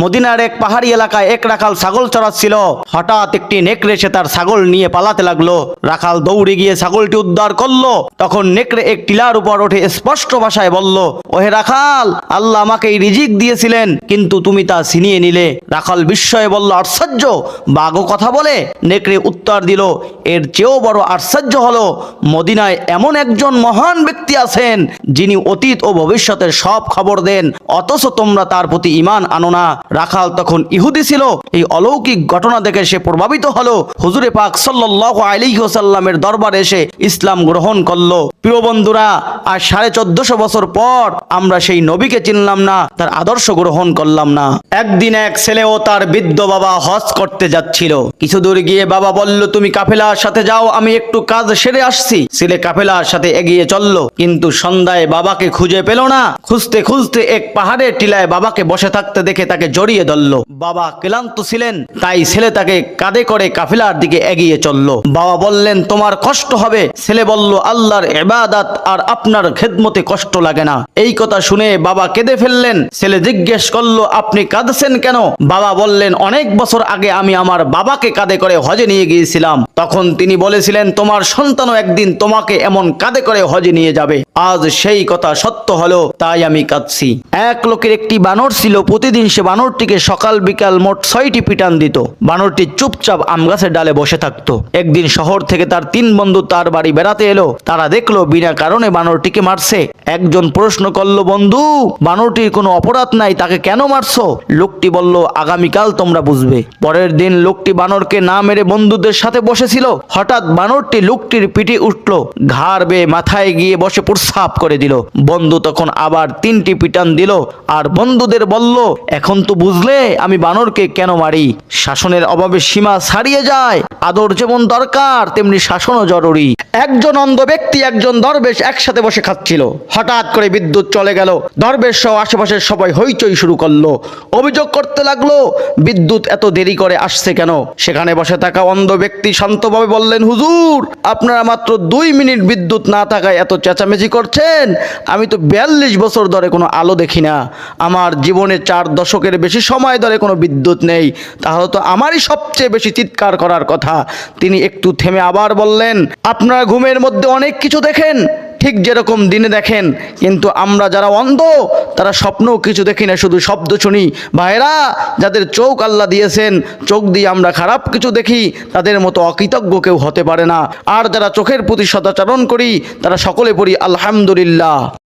মদিনার এক পাহাড়ি এলাকায় এক রাখাল ছাগল চড়াচ্ছিল। হঠাৎ একটি নেকড়ে সে তার ছাগল নিয়ে পালাতে লাগল। রাখাল দৌড়ে গিয়ে ছাগলটি উদ্ধার করল। তখন নেকড়ে এক টিলার উপর ওঠে স্পষ্ট ভাষায় বলল, ওহে রাখাল, আল্লাহ আমাকে এই রিজিক দিয়েছিলেন, কিন্তু তুমি তা ছিনিয়ে নিলে। রাখাল বিস্ময়ে বলল, আশ্চর্য! বাঘও কথা বলে? নেকড়ে উত্তর দিল, এর চেয়েও বড় আশ্চর্য হলো, মদিনায় এমন একজন মহান ব্যক্তি আছেন, যিনি অতীত ও ভবিষ্যতের সব খবর দেন, অথচ তোমরা তার প্রতি ইমান আনো না। রাখাল তখন ইহুদি ছিল। এই অলৌকিক ঘটনা দেখে সে প্রভাবিত হলো। হুজুরে পাক সাল্লাল্লাহু আলাইহি ওয়াসাল্লামের দরবারে এসে ইসলাম গ্রহণ করল। প্রিয় বন্ধুরা আর সাড়ে চোদ্দশো বছর পর আমরা সেই নবীকে চিনলাম না, তার আদর্শ গ্রহণ করলাম না। একদিন এক ছেলে ও তার বৃদ্ধ বাবা হজ করতে যাচ্ছিল। কিছু দূর গিয়ে বাবা বলল, তুমি কাফেলার সাথে যাও, আমি একটু কাজ সেরে আসছি। ছেলে কাফেলার সাথে এগিয়ে চলল, কিন্তু সন্ধ্যায় বাবাকে খুঁজে পেল না। খুঁজতে খুঁজতে এক পাহাড়ের টিলায় বাবাকে বসে থাকতে দেখে তাকে জড়িয়ে ধরল। বাবা ক্লান্ত ছিলেন, তাই ছেলে তাকে কাঁধে করে কাফেলার দিকে এগিয়ে চলল। বাবা বললেন, তোমার কষ্ট হবে। ছেলে বলল, আল্লাহর এবাদাত আর আপনার খেদমতে কষ্ট লাগে না। এই কথা শুনে বাবা কেঁদে ফেললেন। ছেলে জিজ্ঞেস করল, আপনি কাঁদছেন কেন? বাবা বললেন, অনেক বছর আগে আমি আমার বাবাকে কাঁদে করে হজে নিয়ে গিয়েছিলাম। তখন তিনি বলেছিলেন, তোমার সন্তানও একদিন তোমাকে এমন কাঁধে করে হজে নিয়ে যাবে। আজ সেই কথা সত্য হলো, তাই আমি কাঁদছি। এক লোকের একটি বানর ছিল, প্রতিদিন সে বানরটিকে সকাল বিকাল মোট ছয়টি পিটান দিত। বানরটি চুপচাপ আম গাছের ডালে বসে থাকতো। একদিন শহর থেকে তার তিন বন্ধু তার বাড়ি বেড়াতে এলো। তারা দেখল, বিনা কারণে বানরটিকে মারছে। একজন প্রশ্ন করল, বন্ধু, বানরটির কোনো অপরাধ নাই, তাকে কেন মারছো? লোকটি বলল, আগামীকাল তোমরা বুঝবে। পরের দিন লোকটি বানরকে না মেরে বন্ধুদের সাথে বসেছিল। হঠাৎ বানরটি লোকটির পিঠে উঠল, ঘাড় বেয়ে মাথায় গিয়ে বসে প্রস্রাব করে দিল। বন্ধু তখন আবার তিনটি পিটান দিল, আর বন্ধুদের বলল, এখন তো বুঝলে আমি বানরকে কেন মারি? শাসনের অভাবে সীমা ছাড়িয়ে যায়। আদর যেমন দরকার, তেমনি শাসনও জরুরি। একজন অন্ধ ব্যক্তি, একজন দরবেশ একসাথে বসে খাচ্ছিল। হঠাৎ করে বিদ্যুৎ চলে গেল। দরবেশ সহ আশেপাশের সবাই হইচই শুরু করল। অভিযোগ করতে লাগল, বিদ্যুৎ এত দেরি করে আসছে কেন? সেখানে বসে থাকা অন্ধ ব্যক্তি শান্তভাবে বললেন, হুজুর, আপনারা মাত্র দুই মিনিট বিদ্যুৎ না থাকায় এত চেঁচামেচি করছেন? আমি তো বিয়াল্লিশ বছর ধরে কোনো আলো দেখি না। আমার জীবনে চার দশকের বেশি সময় ধরে কোনো বিদ্যুৎ নেই। তাহলে তো আমারই সবচেয়ে বেশি চিৎকার করার কথা। তিনি একটু থেমে আবার বললেন, আপনারা ঘুমের মধ্যে অনেক কিছু দেখেন, ঠিক যেরকম দিনে দেখেন। কিন্তু আমরা যারা অন্ধ, তারা স্বপ্নও কিছু দেখি না, শুধু শব্দ শুনি। ভাইরা যাদের চোখ আল্লাহ দিয়েছেন, চোখ দিয়ে আমরা খারাপ কিছু দেখি, তাদের মতো অকৃতজ্ঞ কেউ হতে পারে না। আর যারা চোখের প্রতি সদাচরণ করি, তারা সকলে পড়ি আলহামদুলিল্লাহ।